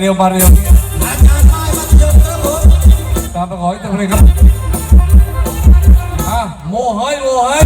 เร็วมาเร็วตามไปขออีกตัวเลยครับอะโมเฮ้ยโมเฮ้ย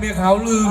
เมียเขาลืม